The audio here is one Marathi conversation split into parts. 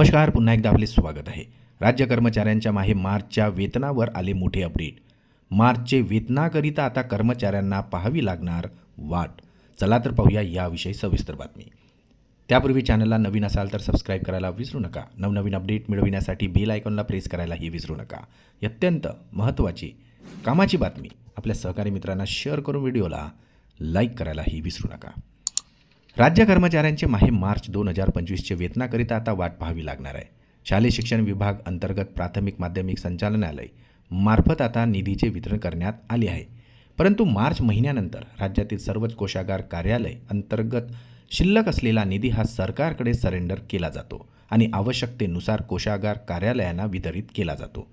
नमस्कार पुन्हा एकदा आपले स्वागत आहे. राज्य कर्मचाऱ्यांच्या माहे मार्चच्या वेतनावर आले मोठे अपडेट. मार्चचे वेतनाकरिता आता कर्मचाऱ्यांना पाहावी लागणार वाट. चला तर पाहूया याविषयी सविस्तर बातमी. त्यापूर्वी चॅनलला नवीन असाल तर सबस्क्राईब करायला विसरू नका. नवनवीन अपडेट मिळविण्यासाठी बेल आयकॉनला प्रेस करायलाही विसरू नका. अत्यंत महत्त्वाची कामाची बातमी. आपल्या सहकारी मित्रांना शेअर करून व्हिडिओला लाईक करायलाही विसरू नका. राज्य कर्मचाऱ्यांचे माहे मार्च दोन हजार पंचवीसचे वेतनाकरिता आता वाट पाहावी लागणार आहे. शालेय शिक्षण विभाग अंतर्गत प्राथमिक माध्यमिक संचालनालय मार्फत आता निधीचे वितरण करण्यात आले आहे. परंतु मार्च महिन्यानंतर राज्यातील सर्वच कोशागार कार्यालय अंतर्गत शिल्लक असलेला निधी हा सरकारकडे सरेंडर केला जातो आणि आवश्यकतेनुसार कोशागार कार्यालयांना वितरित केला जातो.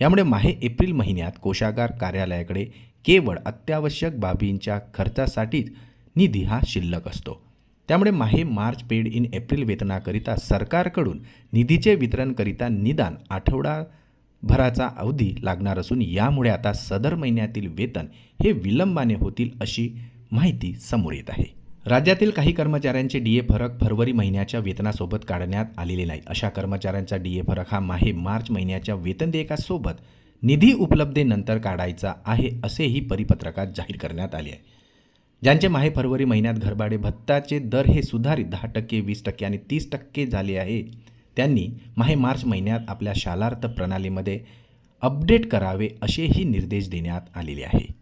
यामुळे माहे एप्रिल महिन्यात कोशागार कार्यालयाकडे केवळ अत्यावश्यक बाबींच्या खर्चासाठीच निधी हा शिल्लक असतो. त्यामुळे माहे मार्च पेड इन एप्रिल वेतनाकरिता सरकारकडून निधीचे वितरणकरिता निदान आठवडाभराचा अवधी लागणार असून यामुळे आता सदर महिन्यातील वेतन हे विलंबाने होतील अशी माहिती समोर येत आहे. राज्यातील काही कर्मचाऱ्यांचे डी ए फरक फरवरी महिन्याच्या वेतनासोबत काढण्यात आलेले नाही. अशा कर्मचाऱ्यांचा डी ए फरक हा माहे मार्च महिन्याच्या वेतन देयकासोबत निधी उपलब्धेनंतर काढायचा आहे असेही परिपत्रकात जाहीर करण्यात आले आहे. ज्यांचे माहे फरवरी महिन्यात घरभाडे भत्ताचे दर हे सुधारित दहा टक्के वीस टक्के आणि तीस टक्के झाले आहे. त्यांनी माहे मार्च महिन्यात आपल्या शालार्थ प्रणालीमध्ये अपडेट करावे असेही निर्देश देण्यात आलेले आहे.